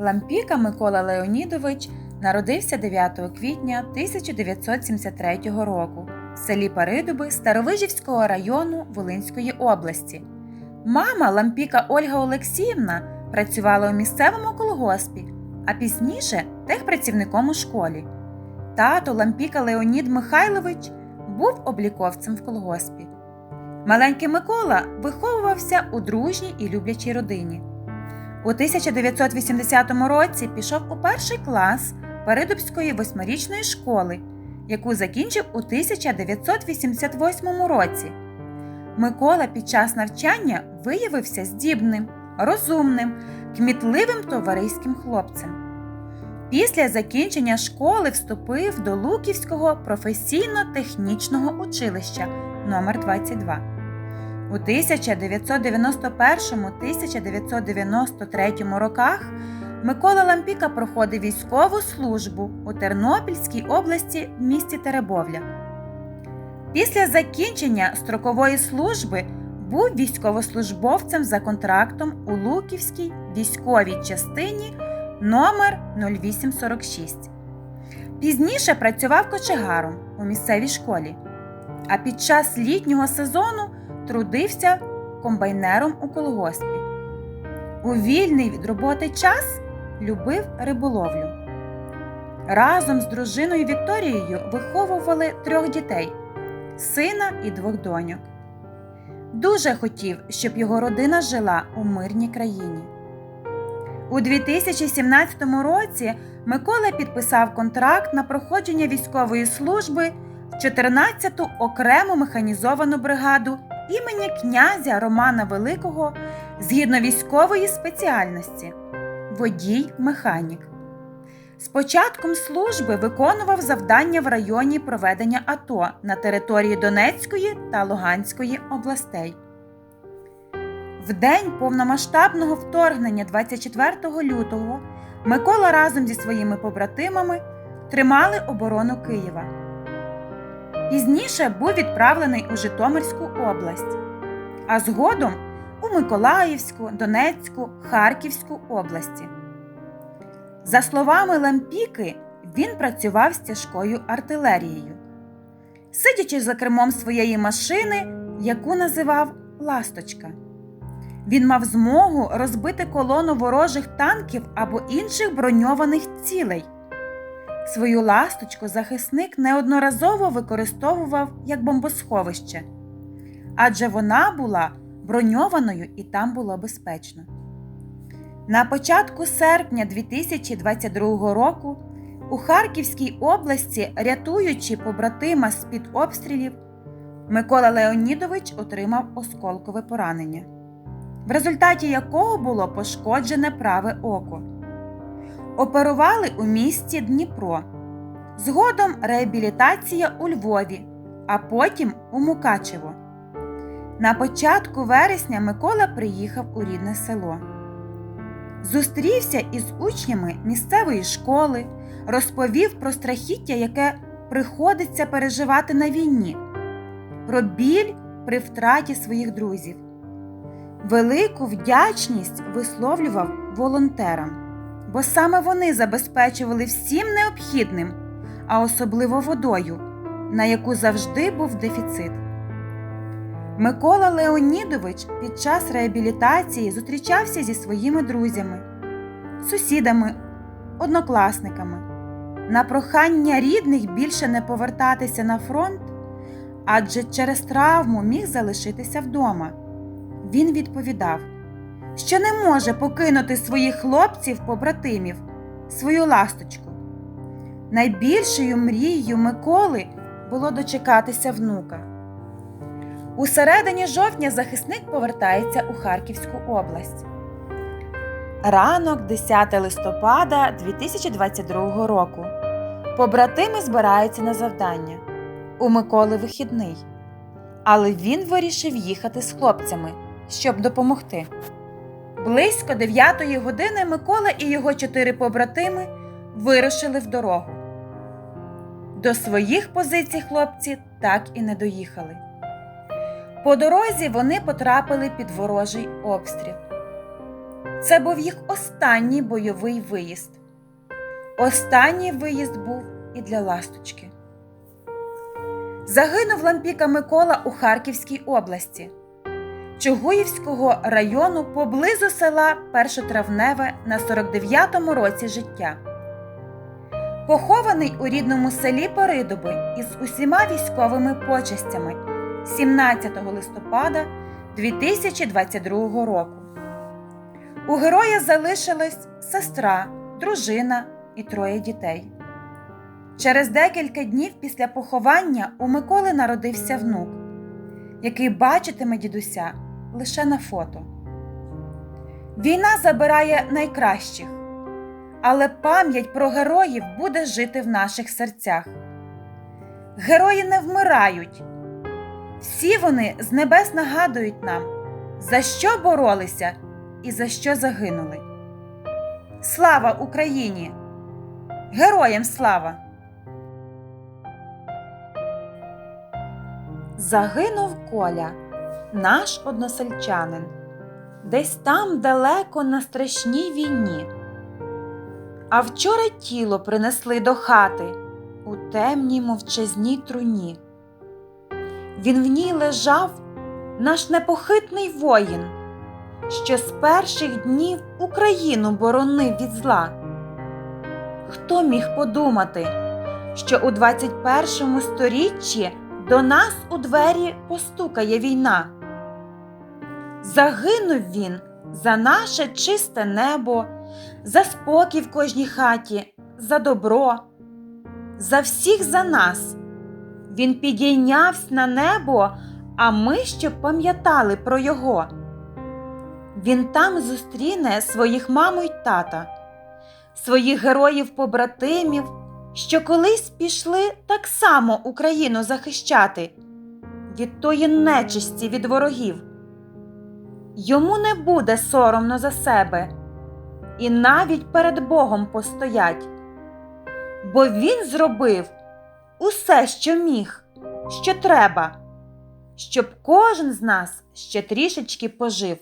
Лампіка Микола Леонідович народився 9 квітня 1973 року в селі Паридуби Старовижівського району Волинської області. Мама Лампіка Ольга Олексіївна працювала у місцевому колгоспі, а пізніше техпрацівником у школі. Тато Лампіка Леонід Михайлович був обліковцем в колгоспі. Маленький Микола виховувався у дружній і люблячій родині. У 1980 році пішов у перший клас Паридубської восьмирічної школи, яку закінчив у 1988 році. Микола під час навчання виявився здібним, розумним, кмітливим товариським хлопцем. Після закінчення школи вступив до Луківського професійно-технічного училища номер 22 У 1991-1993 роках Микола Лампіка проходив військову службу у Тернопільській області в місті Теребовля. Після закінчення строкової служби був військовослужбовцем за контрактом у Луківській військовій частині номер 0846. Пізніше працював кочегаром у місцевій школі, а під час літнього сезону трудився комбайнером у колгоспі. У вільний від роботи час любив риболовлю. Разом з дружиною Вікторією виховували трьох дітей сина і двох доньок. Дуже хотів, щоб його родина жила у мирній країні. У 2017 році Микола підписав контракт на проходження військової служби в 14-ту окрему механізовану бригаду імені князя Романа Великого згідно військової спеціальності водій-механік. З початком служби виконував завдання в районі проведення АТО на території Донецької та Луганської областей. В день повномасштабного вторгнення 24 лютого Микола разом зі своїми побратимами тримали оборону Києва. Пізніше був відправлений у Житомирську область, а згодом у Миколаївську, Донецьку, Харківську області. За словами Лампіки, він працював з тяжкою артилерією. Сидячи за кермом своєї машини, яку називав Ласточка, він мав змогу розбити колону ворожих танків або інших броньованих цілей. Свою ласточку захисник неодноразово використовував як бомбосховище, адже вона була броньованою і там було безпечно. На початку серпня 2022 року у Харківській області, рятуючи побратима з під обстрілів, Микола Леонідович отримав осколкове поранення, в результаті якого було пошкоджене праве око. Оперували у місті Дніпро, згодом реабілітація у Львові, а потім у Мукачево. На початку вересня Микола приїхав у рідне село. Зустрівся із учнями місцевої школи, розповів про страхіття, яке приходиться переживати на війні, про біль при втраті своїх друзів. Велику вдячність висловлював волонтерам, бо саме вони забезпечували всім необхідним, а особливо водою, на яку завжди був дефіцит. Микола Леонідович під час реабілітації зустрічався зі своїми друзями, сусідами, однокласниками. На прохання рідних більше не повертатися на фронт, адже через травму міг залишитися вдома. Він відповідав, що не може покинути своїх хлопців-побратимів, свою ласточку. Найбільшою мрією Миколи було дочекатися внука. У середині жовтня захисник повертається у Харківську область. Ранок 10 листопада 2022 року. Побратими збираються на завдання. У Миколи вихідний. Але він вирішив їхати з хлопцями, щоб допомогти. Близько 9 години Микола і його чотири побратими вирушили в дорогу. До своїх позицій хлопці так і не доїхали. По дорозі вони потрапили під ворожий обстріл. Це був їх останній бойовий виїзд. Останній виїзд був і для ласточки. Загинув Лампіка Микола у Харківській області, Чугуївського району поблизу села Першотравневе на 49-му році життя. Похований у рідному селі Поридоби із усіма військовими почестями 17 листопада 2022 року. У героя залишилась сестра, дружина і троє дітей. Через декілька днів після поховання у Миколи народився внук, який бачитиме дідуся лише на фото. Війна забирає найкращих, але пам'ять про героїв буде жити в наших серцях. Герої не вмирають. Всі вони з небес нагадують нам, за що боролися і за що загинули. Слава Україні! Героям слава! Загинув Коля, наш односельчанин, десь там далеко на страшній війні. А вчора тіло принесли до хати у темній мовчазній труні. Він в ній лежав, наш непохитний воїн, що з перших днів Україну боронив від зла. Хто міг подумати, що у 21 сторіччі до нас у двері постукає війна? Загинув він за наше чисте небо, за спокій в кожній хаті, за добро, за всіх за нас. Він підійнявся на небо, а ми щоб пам'ятали про його. Він там зустріне своїх маму й тата, своїх героїв-побратимів, що колись пішли так само Україну захищати від тої нечисті від ворогів. Йому не буде соромно за себе і навіть перед Богом постоять, бо він зробив усе, що міг, що треба, щоб кожен з нас ще трішечки пожив.